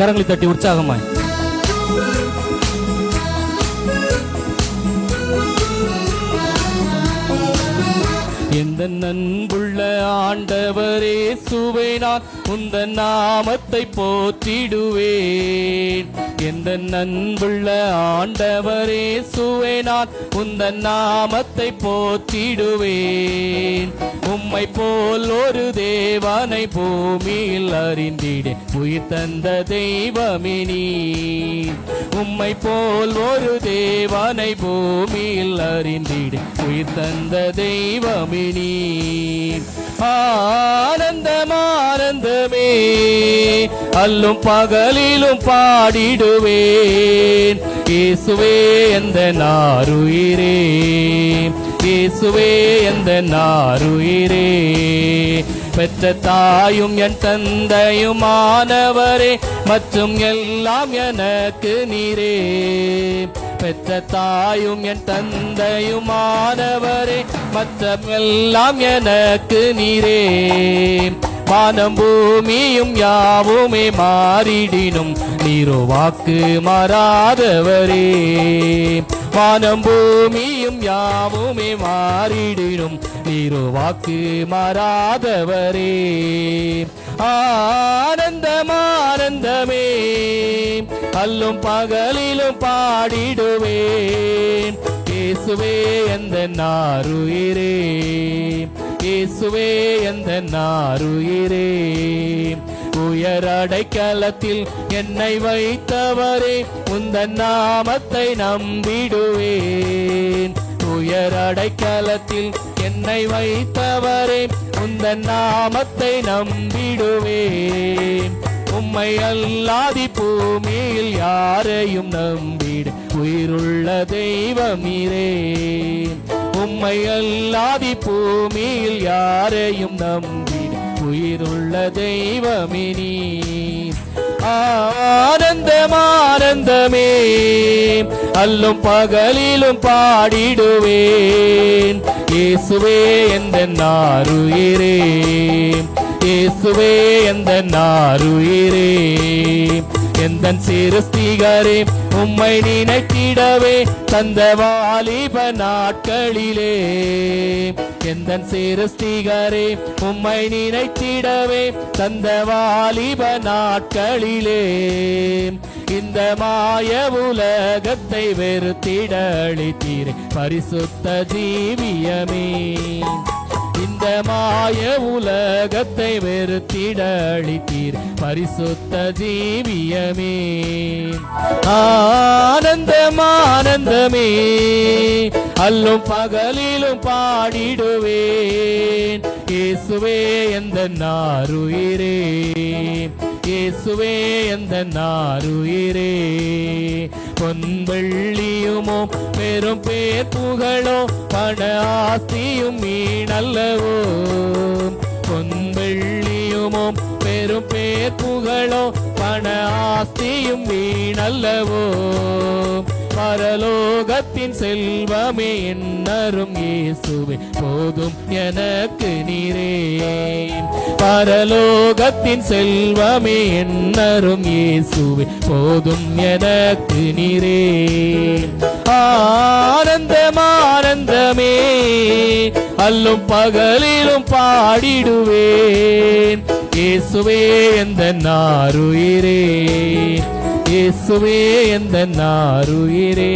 கரங்களை தட்டி உற்சாகமாய். இந்த நண்புள்ள ஆண்டவரே சுவை நான் உந்த நாமத்தை போற்றிடுவேன். எந்த நண்புள்ள ஆண்டவரே சுவை நான் உந்த நாமத்தை போற்றிடுவேன். உம்மை போல் ஒரு தேவனை பூமியில் அறிந்திடேன் உயிர் தந்த தெய்வமினி உம்மை போல் ஒரு தேவனை பூமியில் அறிந்திடேன் உயிர் தந்த தெய்வமினி ஆனந்தம் ஆனந்தமே அல்லும் பகலிலும் பாடிடுவேன். இயேசுவே எந்த நாருயிரே. இயேசுவே எந்த நாருயிரே. பெற்ற தாயும் என் தந்தையுமானவரே. மற்றும் எல்லாம் எனக்கு நீரே. பெற்ற தாயும் என் தந்தையுமானவரே மற்றமெல்லாம் எனக்கு நீரே. வானம் பூமியும் யாவுமே மாறிடினும் நீரோ வாக்கு மாறாதவரே. வானம் பூமியும் யாவுமே மாறிடினும் நீரோ வாக்கு மாறாதவரே. ஆனந்தம் ஆனந்தமே. அல்லும் பகலிலும் பாடிடுவேன். இயேசுவே எந்த நாருயிரே. இயேசுவே எந்த நாருயிரே. உயரடைக்கலத்தில் என்னை வைத்தவரே உந்த நாமத்தை நம்பிடுவேன். உயரடைக்கலத்தில் என்னை வைத்தவரே உந்த நாமத்தை நம்பிடுவேன். உம்மை அல்லாதி பூமியில் யாரையும் நம்பிடு உயிருள்ள தெய்வம் நீரே. உம்மை அல்லாதி பூமியில் யாரையும் நம்பிடு உயிருள்ள தெய்வமினி ஆனந்தம் ஆனந்தமே அல்லும் பகலிலும் பாடிடுவேன். இயேசுவே எந்த நாருயிரே இயேசுவே எந்த நாருயிரே எந்த சிறுஸ்திகரே உம்மை நினைத்திடவே தந்த வாலிப நாட்களிலே. எந்த சிறுஸ்திகரே உம்மை நினைத்திடவே தந்த வாலிப நாட்களிலே. இந்த மாய உலகத்தை வெறுத்திடளித்தீரே பரிசுத்த ஜீவியமே. இந்த மாய உலகத்தை வெறுத்திடழித்தீர் பரிசுத்த ஜீவியமே. ஆனந்தம் ஆனந்தமே. அல்லும் பகலிலும் பாடிடுவேன். இயேசுவே எந்த நாருயிரே. இயேசுவே எந்த நாருயிரே. பொன்வள்ளி வெள்ளியுமோ பெரும் பேர் புகழோ? பண ஆஸ்தியும் மீனல்லவோ பொன் வெள்ளியுமோ? பெரும் பேர் புகழோ? பண ஆஸ்தியும் வீணல்லவோ? பரலோகத்தின் செல்வமே என்னரும் இயேசுவே. போதும் எனக்கு நீரே. பரலோகத்தின் செல்வமே என்னரும் இயேசுவே. போதும் எனக்கு நீரே. ஆனந்தம் ஆனந்தமே. அல்லும் பகலிலும் பாடிடுவேன். இயேசுவே எந்த நாருயிரே. இயேசுவே எந்த நாருயிரே.